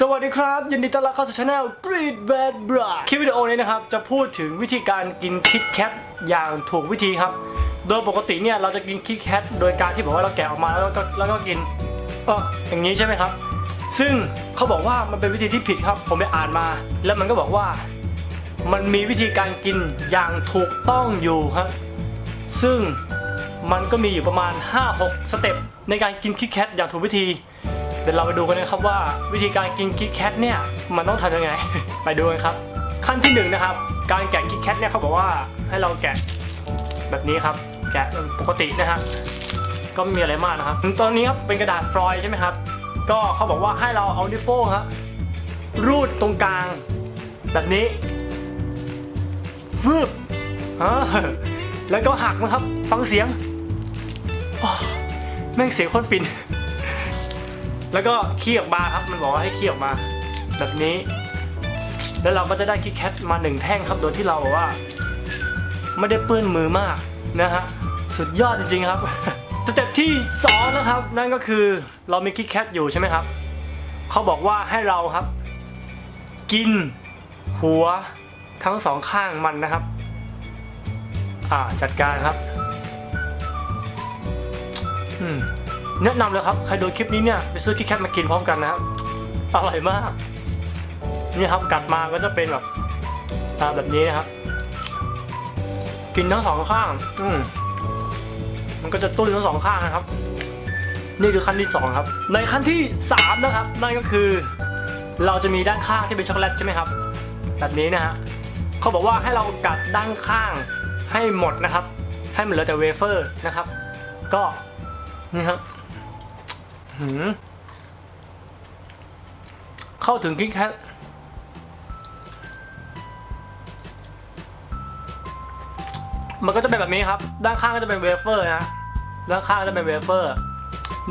สวัสดีครับ ยินดีต้อนรับเข้าสู่ช anel Great Bad Bra คลิปวิดีโอนี้นะครับ จะพูดถึงวิธีการกินคิดแคทอย่างถูกวิธีครับ โดยปกติเนี่ยเราจะกินคิดแคทโดยการที่บอกว่าเราแกะออกมาแล้วก็แล้วก็กินก็อย่างนี้ใช่ไหมครับ ซึ่งเขาบอกว่ามันเป็นวิธีที่ผิดครับ ผมไปอ่านมา แล้วมันก็บอกว่า มันมีวิธีการกินอย่างถูกต้องอยู่ครับซึ่งมันก็มีอยู่ประมาณ 5-6 สเต็ปในการกินคิดแคทอย่างถูกวิธี เดี๋ยวเราไปดูกันนะครับว่าวิธีการกินคิดแคทเนี่ยมันต้องทำยังไง ไปดูกันครับ ขั้นที่หนึ่งนะครับ การแกะคิดแคทเนี่ยเขาบอกว่าให้เราแกะแบบนี้ครับ แกะปกตินะฮะก็ไม่มีอะไรมากนะครับตอนนี้ครับเป็นกระดาษฟลอยด์ใช่ไหมครับ ก็เขาบอกว่าให้เราเอานิ้วโป้งครับรูดตรงกลาง แบบนี้ฟึบแล้วก็หักนะครับ ฟังเสียงแม่งเสียงโคตรฟิน แล้วก็ขี้ออกมาครับ มันบอกว่าให้ขี้ออกมา แบบนี้ แล้วเราก็จะได้คิกแคทมาหนึ่งแท่งครับ โดยที่เราบอกว่า ไม่ได้เปื้อนมือมากนะฮะ สุดยอดจริงๆครับ สเต็ปที่สองนะครับ นั่นก็คือเรามีคิกแคทอยู่ใช่ไหมครับ เขาบอกว่าให้เราครับ กินหัวทั้งสองข้างมันนะครับ อ่าจัดการครับ อืม แนะนำเลยครับใครดูคลิปนี้เนี่ยไปซื้อคิดแคทมากินพร้อมกันนะครับอร่อยมากนี่ครับกัดมาก็จะเป็นแบบแบบนี้นะครับ กินทั้งสองข้าง อืมมันก็จะตุ้นทั้งสองข้างนะครับ นี่คือขั้นที่สองครับ ในขั้นที่สามนะครับนั่นก็คือ เราจะมีด้านข้างที่เป็นช็อกโกแลตใช่ไหมครับ แบบนี้นะฮะเขาบอกว่าให้เรากัดด้านข้างให้หมดนะครับ ให้มันเหลือแต่เวเฟอร์นะครับ ก็นี่ครับ เข้าถึงคิกแคทมันก็จะเป็นแบบนี้ครับ ด้านข้างก็จะเป็นเวเฟอร์นะ ด้านข้างจะเป็นเวเฟอร์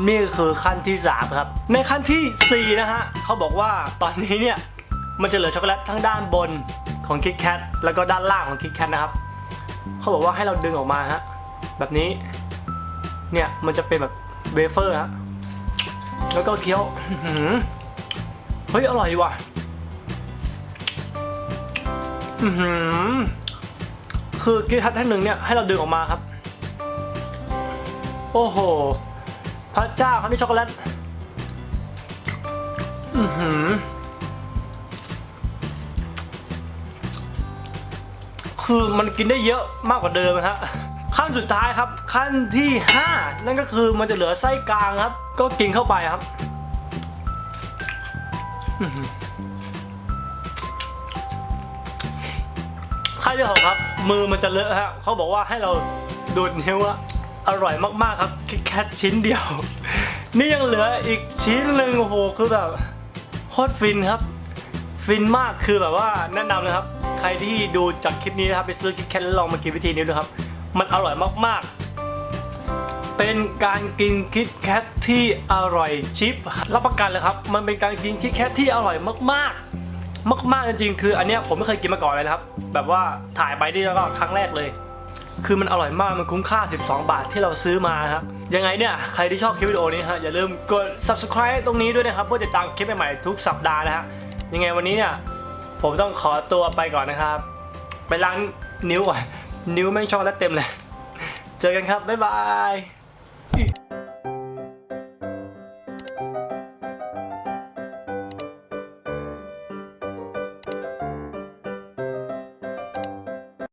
นี่คือขั้นที่ 3 ครับ ในขั้นทีสี่ 4 นะฮะ เขาบอกว่าตอนนี้เนี่ย มันจะเหลือช็อกโกแลตทั้งด้านบนของคิกแคทแล้วก็ด้านล่างของคิกแคทนะครับ เขาบอกว่าให้เราดึงออกมาฮะ แบบนี้ เนี่ย มันจะเป็นแบบเวเฟอร์ฮะ แล้วก็เคี้ยวเฮ้ย อร่อยว่ะคือกิ๊กคัทท่านหนึ่งเนี่ยให้เราดึงออกมาครับ โอ้โห พระเจ้าครับนี่ช็อกโกแลตอือหือ คือมันกินได้เยอะมากกว่าเดิมนะฮะ ขั้นสุดท้ายครับขั้นที่ 5 นั่นก็คือมันจะเหลือไส้กลางครับ ก็กินเข้าไปครับขั้นที่หกครับ มือมันจะเลอะฮะเขาบอกว่าให้เราดูดนิ้วอะอร่อยมากๆครับคิดแค่ชิ้นเดียว นี่ยังเหลืออีกชิ้นหนึ่งโอ้โหคือแบบโคตรฟินครับ ฟินมากคือแบบว่าแนะนำเลยครับ ใครที่ดูจากคลิปนี้นะครับไปซื้อคิดแคทลองมากินวิธีนี้ดูครับ มันอร่อยมากๆ เป็นการกินคิดแคทที่อร่อยชิปรับประกันเลยครับ มันเป็นการกินคิดแคทที่อร่อยมากๆ มากๆจริงๆคืออันเนี้ยผมไม่เคยกินมาก่อนเลยนะครับ แบบว่าถ่ายไปนี่แล้วก็ครั้งแรกเลย คือมันอร่อยมากมันคุ้มค่า 12 บาทที่เราซื้อมาครับยังไงเนี่ยใครที่ชอบคลิปวิดีโอนี้ฮะอย่าลืมกด subscribe ตรงนี้ด้วยนะครับเพื่อติดตามคลิปใหม่ๆทุกสัปดาห์นะฮะยังไงวันนี้เนี่ยผมต้องขอตัวไปก่อนนะครับ ไปล้างนิ้วก่อน นิ้วแม่งช็อกและเต็มเลย เจอกันครับ บ๊ายบาย